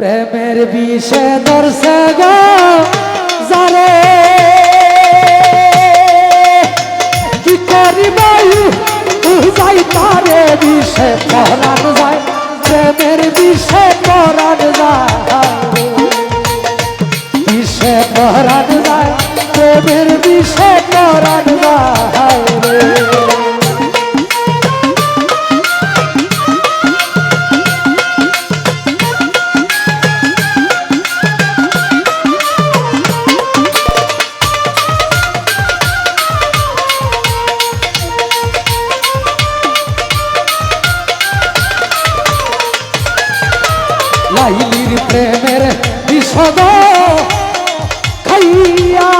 প্রেমের বিষে দর্শে গো যারে কি করিবাই যাই তারে বিষে পরাণ যায়। প্রেমের বিষে পরাণ যায়। বিষে যায়। প্রেমের বিষে যায়। বিষদ খাইয়া।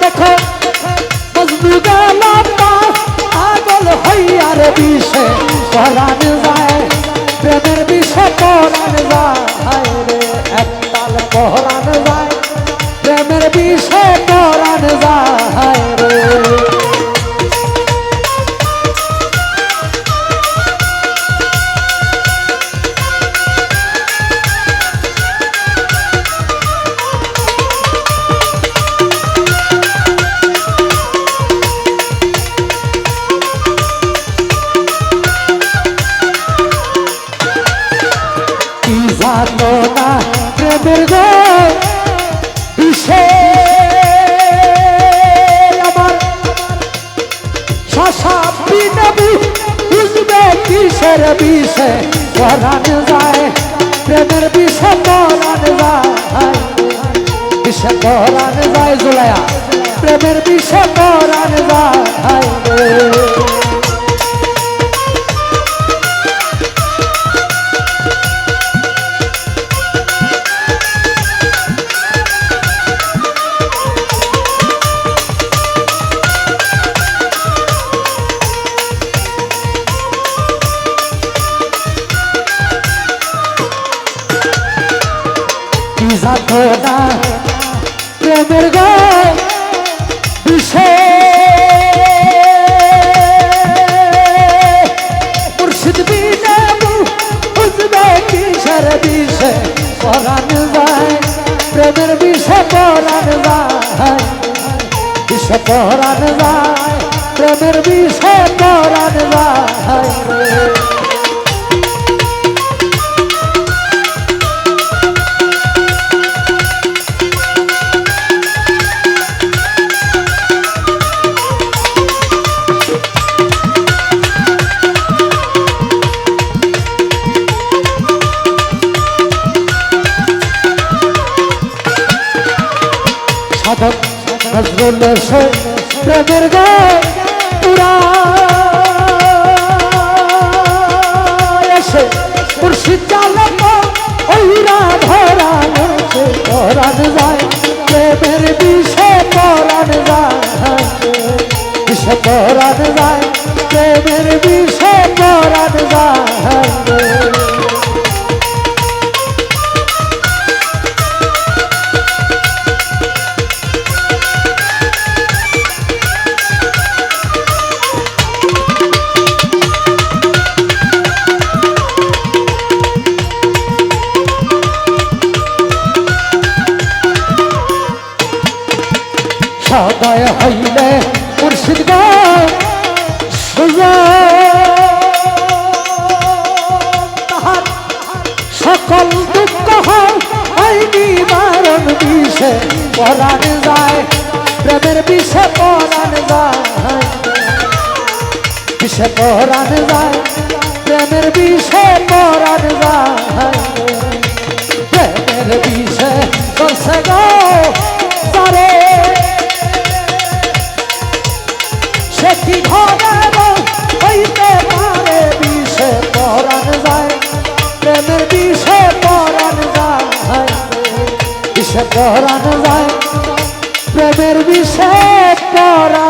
দেখো মজনু গেল আগল হইয়া রে বিষে, পরাণ যায়, প্রেমের বিষে পরাণ যায় রে প্রেমের বিষে পরাণ যায়। প্রেমের গো বিষে আমার শশা বিনবু বুঝবে কিসের বিষে? পরাণ যায়, প্রেমের বিষে পরাণ যায়। বিষে পরাণ যায় জুলায়া প্রেমের বিষে পরাণ যায়। না প্রেমের গো বিষে। মুর্শিদ বিনে বুঝবে কিসের বিষে? পরাণ যায়, প্রেমের বিষে পরাণ যায়। বিষে পরাণ যায়, প্রেমের বিষে পরাণ যায় সাধক নজরুল প্রেমের গায় যায় প্রেমের বিষে পরাণ যায়। সদয় হইলে মুর্শিদ তাহার সকল দুঃখ হয় নিবারণ বিষে পরাণ যায়, প্রেমের বিষে পরাণ যায়। বিষে পরাণ যায়, প্রেমের বিষে পরাণ যায়। প্রেমের বিষে করছে গো পরাণ যায়। প্রেমের বিষয় পরা